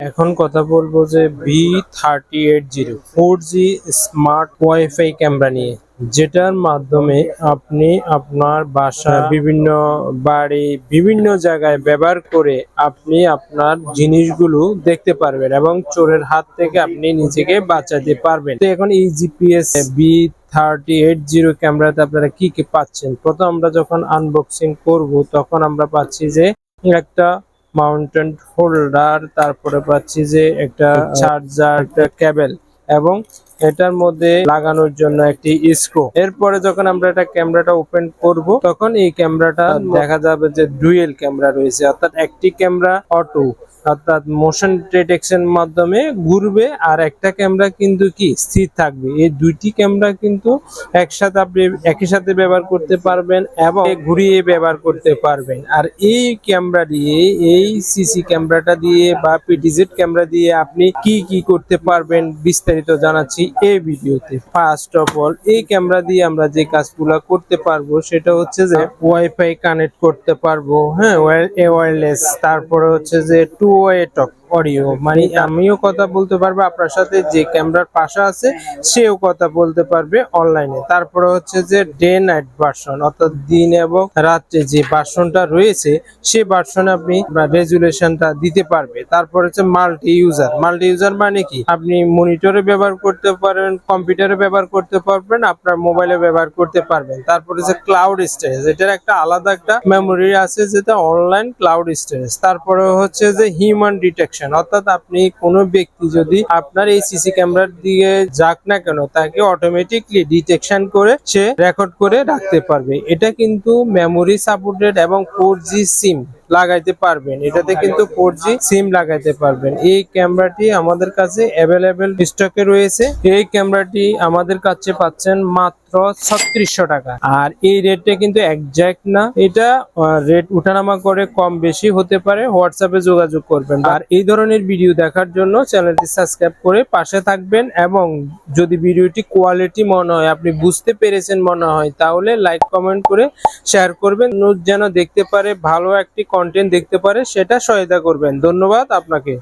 এখন কথা বলব যে V thirty eight zero four G smart wifi camera নিয়ে যেটার মাধ্যমে আপনি আপনার বাসা বিভিন্ন বাড়ি বিভিন্ন জায়গায় ব্যবহার করে আপনি আপনার জিনিসগুলো দেখতে পারবেন এবং চোরের হাত থেকে আপনি নিজেকে বাঁচাতে পারবেন। তো এখন এই GPS B thirty eight zero ক্যামেরাতে আপনারা কি কি পাচ্ছেন? প্রথম আমরা যখন আনবক্সিং করব তখন আমরা পাচ্ছি যে একটা মাউন্টেন হোল্ডার তারপরে পাচ্ছি যে একটা চার্জার একটা কেবল এবং এটার মধ্যে লাগানোর জন্য একটি স্ক্রু। এরপরে যখন আমরা এটা ক্যামেরাটা ওপেন করব তখন এই ক্যামেরাটা দেখা যাবে যে ডুয়েল ক্যামেরা রয়েছে অর্থাৎ একটি ক্যামেরা অটো। অর্থাৎ মোশন ডিটেকশন মাধ্যমে ঘুরবে আর একটা ক্যামেরা কিন্তু কি? স্থির থাকবে। এই দুইটি ক্যামেরা কিন্তু একসাথে আপনি একই সাথে ব্যবহার করতে পারবেন এবং ঘুরিয়ে ব্যবহার করতে পারবেন। আর এই ক্যামেরা দিয়ে, এই সিসি ক্যামেরাটা দিয়ে বা পিটিজেড ক্যামেরা দিয়ে আপনি কি কি করতে পারবেন বিস্তারিত জানাচ্ছি এই ভিডিওতে। ফার্স্ট অফ অল এই ক্যামেরা দিয়ে আমরা যে কাজগুলো করতে পারব সেটা হচ্ছে যে ওয়াইফাই কানেক্ট করতে পারব হ্যাঁ ওয়্যারলেস তারপরে হচ্ছে যে টু ওয়ে টক অডিও মানে আমিও কথা বলতে পারব আপনার সাথে যে ক্যামেরার পাশে আছে সেও কথা বলতে পারবে অনলাইনে। তারপরে হচ্ছে যে ডে নাইট ভার্সন অর্থাৎ দিন এবং রাত্রে যে ভার্সনটা রয়েছে সে ভার্সনে আপনি রেজুলেশনটা দিতে পারবে। তারপর হচ্ছে মাল্টি ইউজার। মাল্টি ইউজার মানে কি? আপনি মনিটরে ব্যবহার করতে পারেন কম্পিউটারে ব্যবহার করতে পারবেন আপনার মোবাইলে ব্যবহার করতে পারবেন। তারপরে হচ্ছে ক্লাউড স্টোরেজ এটার একটা আলাদা একটা মেমোরি আছে যেটা অনলাইন ক্লাউড স্টোরেজ। তারপরে হচ্ছে যে হিউম্যান ডিটেকশন। অর্থাৎ আপনি কোনো ব্যক্তি যদি আপনার এই সিসি ক্যামেরার দিকে যাক না কেন, তাকে অটোমেটিকলি ডিটেকশন করে সে রেকর্ড করে রাখতে পারবে। এটা কিন্তু মেমোরি সাপোর্টেড এবং ফোর সিম লাগাইতে পারবেন। এটাতে কিন্তু ফোর সিম লাগাইতে পারবেন। এই ক্যামেরাটি আমাদের কাছে অ্যাভেলেবেল স্টকে রয়েছে। এই ক্যামেরাটি আমাদের কাছে পাচ্ছেন মাত্র ছত্রিশশো টাকা। আর এই রেটটা কিন্তু একজ্যাক্ট না। এটা রেট উঠানামা করে কম বেশি হতে পারে। হোয়াটসঅ্যাপে যোগাযোগ করবেন। আর এই ধরনের ভিডিও দেখার জন্য চ্যানেলটি সাবস্ক্রাইব করে পাশে থাকবেন এবং যদি ভিডিওটি কোয়ালিটি মনে হয়, আপনি বুঝতে পেরেছেন মনে হয়, তাহলে লাইক কমেন্ট করে শেয়ার করবেন। যেন দেখতে পারে ভালো একটি কন্টেন্ট দেখতে পারে সেটা সহায়তা করবেন। ধন্যবাদ আপনাকে।